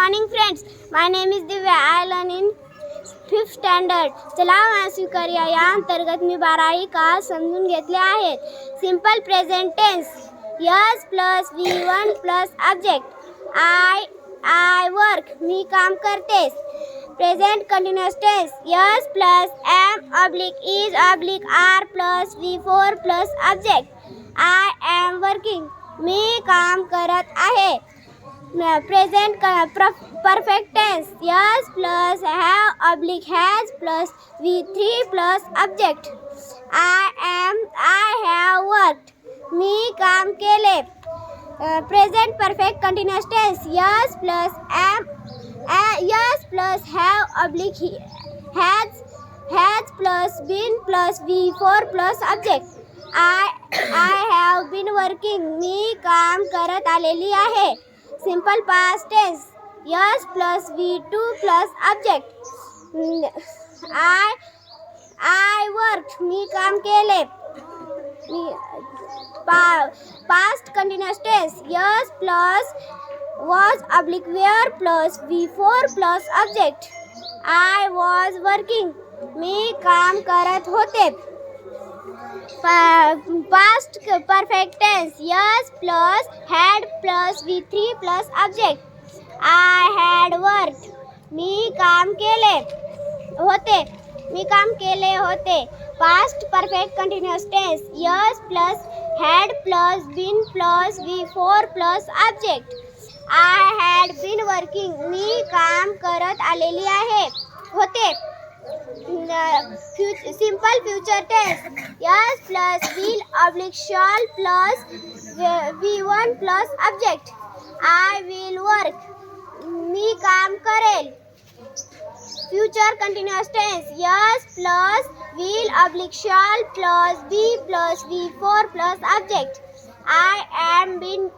morning, friends. My name is Divya. I learn in fifth standard चला स्वीकारूया या अंतर्गत मी बाराही काळ समजून घेतले आहेत. Simple present tense S plus V one plus object I I work मी काम करतेस. Present continuous tense S plus am oblique is oblique are plus V four plus object I am working मी काम करत आहे. Present perfect tense S plus have oblique has plus V three plus object I am I have worked मी काम केले present perfect continuous tense S plus am S plus have oblique has has plus been plus V four plus object I I have been working मी काम करत आलेली आहे. Simple past tense S plus V two plus object I I work मी काम केले. मी पा past continuous tense S plus was oblique were plus V four plus object I was working मी काम करत होते. Perfect tense S plus had plus V three plus object I had work मी काम केले होते. मी काम केले होते. Past perfect continuous tense S plus had plus been plus V four plus object I had been working मी काम करत आलेली आहे. होते. Simple future tense S plus will oblique shall plus V one plus object I will work मी काम करेल. Future continuous tense S plus will oblique shall plus be plus V four plus object I am been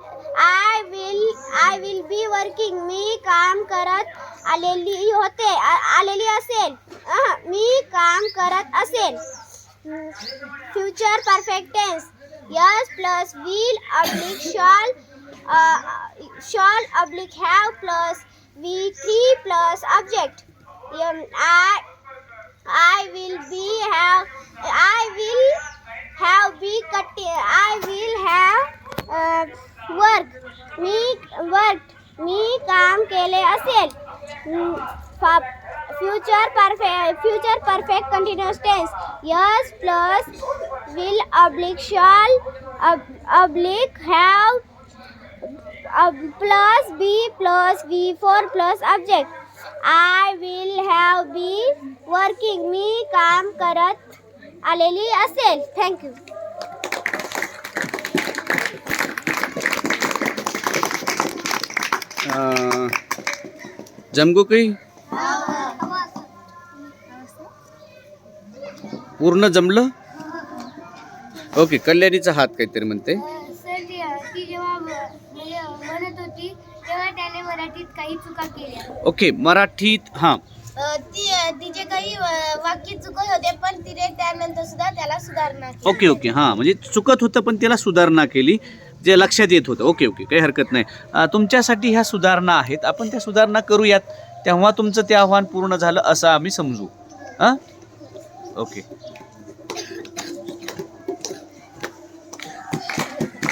I will I will be working मी काम करत आलेली होते आलेली असेल. मी काम करत असेल future perfect tense S plus will oblique shall shall oblique have plus V three plus object I I will be have I will have be cut I will have work me work मी काम केले असेल. Future perfect future perfect continuous tense S plus will oblique shall oblique have plus be plus V four plus object I will have be working मी काम करत, आलेली असेल. Thank you जमगो काही पूर्ण जमलं? ओके कल्याणीचा हात काहीतरी म्हणते. सर ती जेव्हा म्हणत होती तेव्हा त्याने मराठीत काही चुका केल्या. ओके मराठीत हां. ती तिचे काही वाक्य चुकत होते पण तिने त्यानंतर सुद्धा त्याला सुधारणा ओके ओके हां. म्हणजे चुकत होतं पण त्याला सुधारणा केली जे लक्षात येत होतं. ओके ओके काही हरकत नाही. अं, तुमच्यासाठी ह्या सुधारणा आहेत. आपण त्या सुधारणा करूयात. तेव्हा तुमचं ते आव्हान पूर्ण झालं असं आम्ही समजू. huh? okay